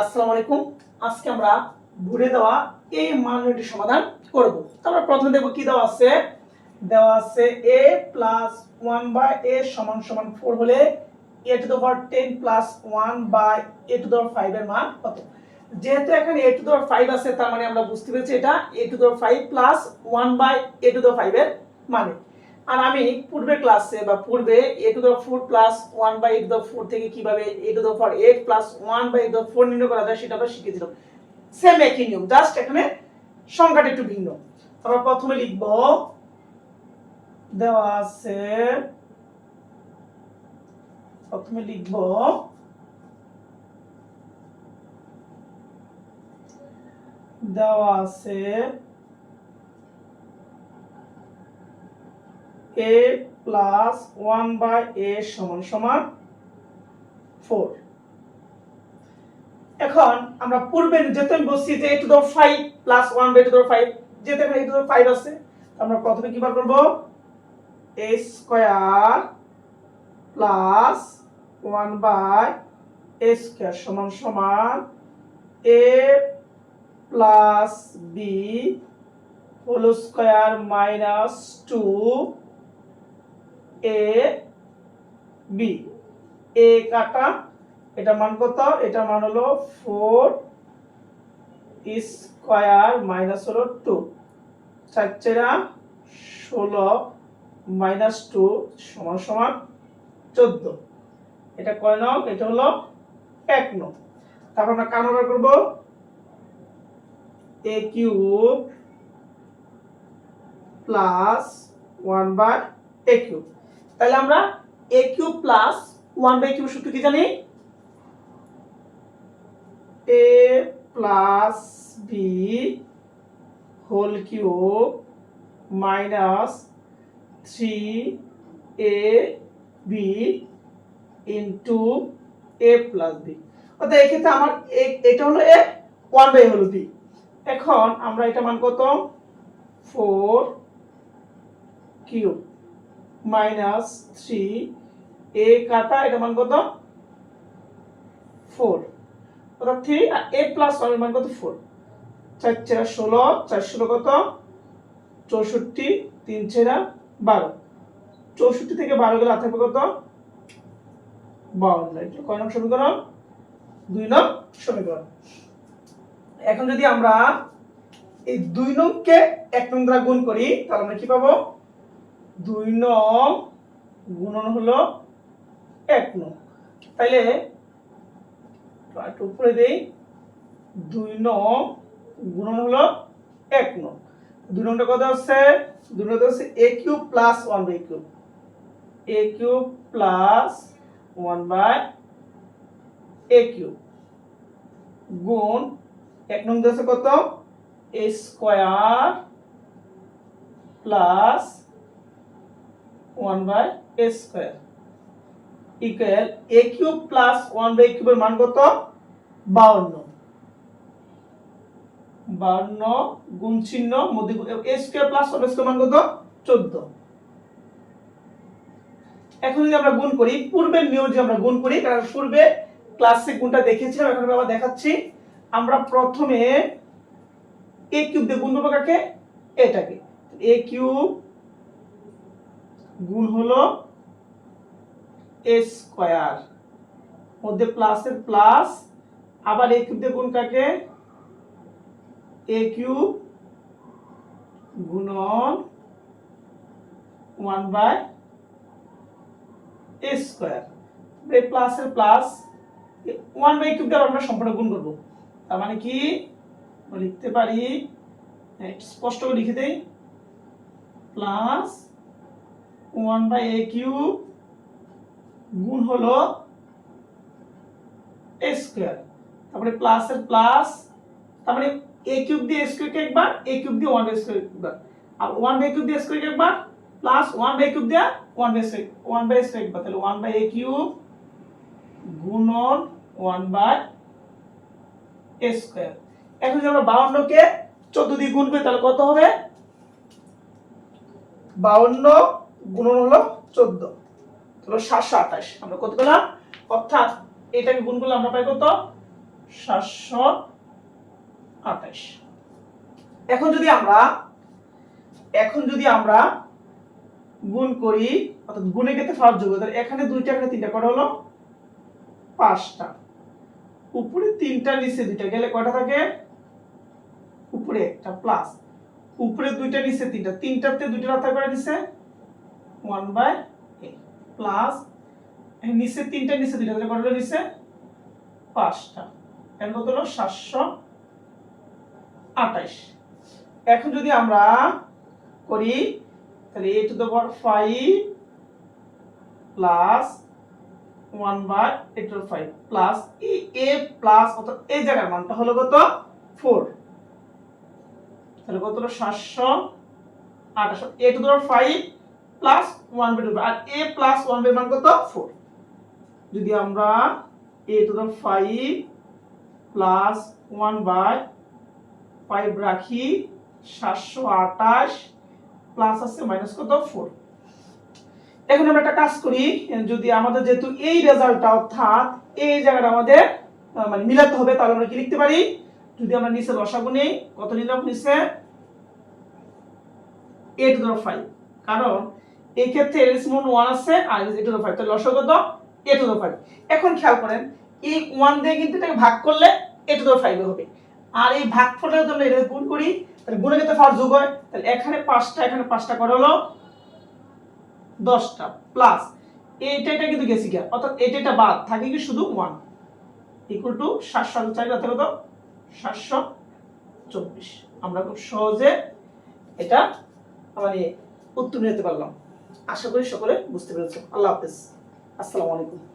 আসসালামু আলাইকুম। আজকে আমরা ভরে দেওয়া এই মানটির সমাধান করব। আমরা প্রথমে দেখব কি দেওয়া আছে। দেওয়া আছে a plus one by a সমান সমান ফোর হলে a to the power ten plus one by a to the power five এর মান কত? যেহেতু এখানে এ টু দেওয়ার ফাইভ আছে, তার মানে আমরা বুঝতে পেরেছি এটা a to the power five plus one by a to the power five এর মানে। আর আমি পূর্বের ক্লাসে বা পূর্বে a to the four plus one by a to the four থেকে কীভাবে a to the four eight plus one by a to the four নির্ণয় করা যায় সেটা আমরা শিখেছিলাম সেম একই নিয়ম জাস্ট এখানে সংখ্যাটা একটু ভিন্ন। আমরা প্রথমে লিখব, দেওয়া আছে, প্রথমে লিখব, দেওয়া আছে a plus one by a সমান সমান এখন আমরা পূর্বে যেহেতু আমি বলছি যে এ দর five plus one by two দর ফাইভ যেহেতু এখানে এ দর ফাইভ আছে আমরা প্রথমে কি বার করব? A square plus one by a square সমান সমান a plus b whole square minus two a b a কাটা, এটা মান কত? এটা মান হলো ফোর স্কোয়ার মাইনাস হলো টু চার চেরা ষোলো মাইনাস টু সমান সমান চোদ্দ। এটা কয় নং? এটা হলো এক নং। তারপর আমরা কার ব্যবহার করব? A cube plus one by a cube তাহলে আমরা a cube plus one by cube সূত্র কি জানি? A plus b whole cube minus three a b into a plus b অর্থাৎ এক্ষেত্রে আমার এটা হলো এ ওয়ান বাই হলো বি এখন আমরা এটা মান কত? Four cube minus three, a কাটা, এটা মান কত? ফোর। অর্থাৎ থ্রি আর এ প্লাস ওয়ানের মান কত? ফোর। চার চেরা ষোলো, চার ষোলো কত? চৌষট্টি, তিন চেরা বারো। চৌষট্টি থেকে বারো গেলে থাকবে কত? বাউন্ন। কয় নং সমীকরণ? দুই নং সমীকরণ। এখন যদি আমরা এই দুই নংকে এক নং দ্বারা গুণ করি, তাহলে আমরা কি পাবো? দুই নং গুণন হলো এক নং। তাইলে একটু উপরে দেই, দুই নং গুণন হলো এক নং। দুই নংটা কত হচ্ছে দুই নংটা হচ্ছে a cube plus one by cube a cube plus one by a cube গুণ এক নং হচ্ছে কত? A square plus one by a square মান কত? বাউন্ন। বাউন্ন গুণ চিহ্ন মধ্যে মান কত? চোদ্দ। এখন যদি আমরা গুণ করি পূর্বের নিয়ম যদি আমরা গুণ করি কারণ পূর্বে ক্লাসে গুণটা দেখেছিলাম, এখন দেখাচ্ছি। আমরা প্রথমে এ কিউব দিয়ে গুণ কাকে? এটাকে। এ কিউব গুণ হলো এ স্কোয়ার মধ্যে প্লাসের প্লাস আবার এ কিউব দিয়ে গুণ কাকে? এ কিউব গুণন ওয়ান বাই এ স্কোয়ার প্লাসের প্লাস ওয়ান বাই কিউব দ্বারা আমরা সম্পূর্ণ গুণ করব। তার মানে কি? লিখতে পারি হ্যাঁ, স্পষ্ট করে লিখে দেই। Plus one by a cube গুণ হলো এ স্কোয়ার তারপরে প্লাসের প্লাস তারপরে এ কিউব দিয়ে স্কোয়ারকে একবার এ কিউব দিয়ে ওয়ান স্কোয়ার আর ওয়ান বাই কিউব দিয়ে স্কোয়ারকে একবার প্লাস ওয়ান বাই কিউব দিয়ে one by square one by square একবার। তাহলে ওয়ান বাই এ কিউব গুণন ওয়ান বাই এ স্কোয়ার এখন যদি আমরা বাউন্নকে চোদ্দ দিয়ে গুণ করি, তাহলে কত হবে? বাউন্ন গুণন হলো চোদ্দ। হলো সাতশো আঠাশ। আমরা কত পেলাম? অর্থাৎ এটাকে গুণ করলে আমরা পাই কত? সাতশো আঠাশ। এখন যদি আমরা, এখন যদি আমরা গুণ করি, অর্থাৎ গুণে ক্ষেত্রে ফার্স্ট যোগ তাহলে এখানে দুইটা, এখানে তিনটা, কটা হলো? পাঁচটা। উপরে তিনটা, নিচে দুইটা, গেলে কয়টা থাকে? উপরে একটা প্লাস উপরে দুইটা, নিচে তিনটা। তিনটাতে দুইটা রাখতে করে নিচে? ওয়ান বাই প্লাস নিচে তিনটা নিচে দুইটা কটা হলো নিচে? পাঁচটা। এর কত হলো? সাতশো আঠাইশ এখন যদি আমরা করি, তাহলে a to the five plus one by a to five plus এই এ প্লাস অর্থাৎ এই জায়গার মানটা হলো কত? ফোর তাহলে কত হলো? সাতশো আঠাশ। A to the power five plus one by two R A plus one by মান কত? ফোর যদি আমরা a to five plus one by five রাখি, সাতশো আঠাশ প্লাস আছে মাইনাস কত? ফোর এখন আমরা একটা কাজ করি, যদি আমাদের যেহেতু এই রেজাল্টটা অর্থাৎ এই জায়গাটা আমাদের মানে মিলাতে হবে, তাহলে আমরা কি লিখতে পারি? যদি আমরা নিচে লসাগু নেই, কত নিলাম নিচে? এ টু ফাইভ কারণ এই ক্ষেত্রে এর সমান ওয়ান আছে আর এ টু দ্য ফাইভ তাহলে লসাগু কত? এ টু দ্য ফাইভ এখন খেয়াল করেন, এই ওয়ান দিয়ে কিন্তু এটাকে ভাগ করলে এ টু দ্য ফাইভ হবে। আর এই ভাগ ফলের জন্য এটা গুণ করি, তাহলে গুণের ক্ষেত্রে ফার্স্ট যোগ হয়। তাহলে এখানে পাঁচটা এখানে পাঁচটা করে হলো দশটা প্লাস এইটা এটা কিন্তু গেছি গিয়া। অর্থাৎ এটা এটা বাদ, থাকে কি শুধু ওয়ান ইকুয়াল টু সাতশো চার কথা কত? সাতশো চব্বিশ। আমরা খুব সহজে এটা মানে উত্তর নিতে পারলাম। আশা করি সকলে বুঝতে পেরেছ। আল্লাহ হাফেজ। আসসালামু আলাইকুম।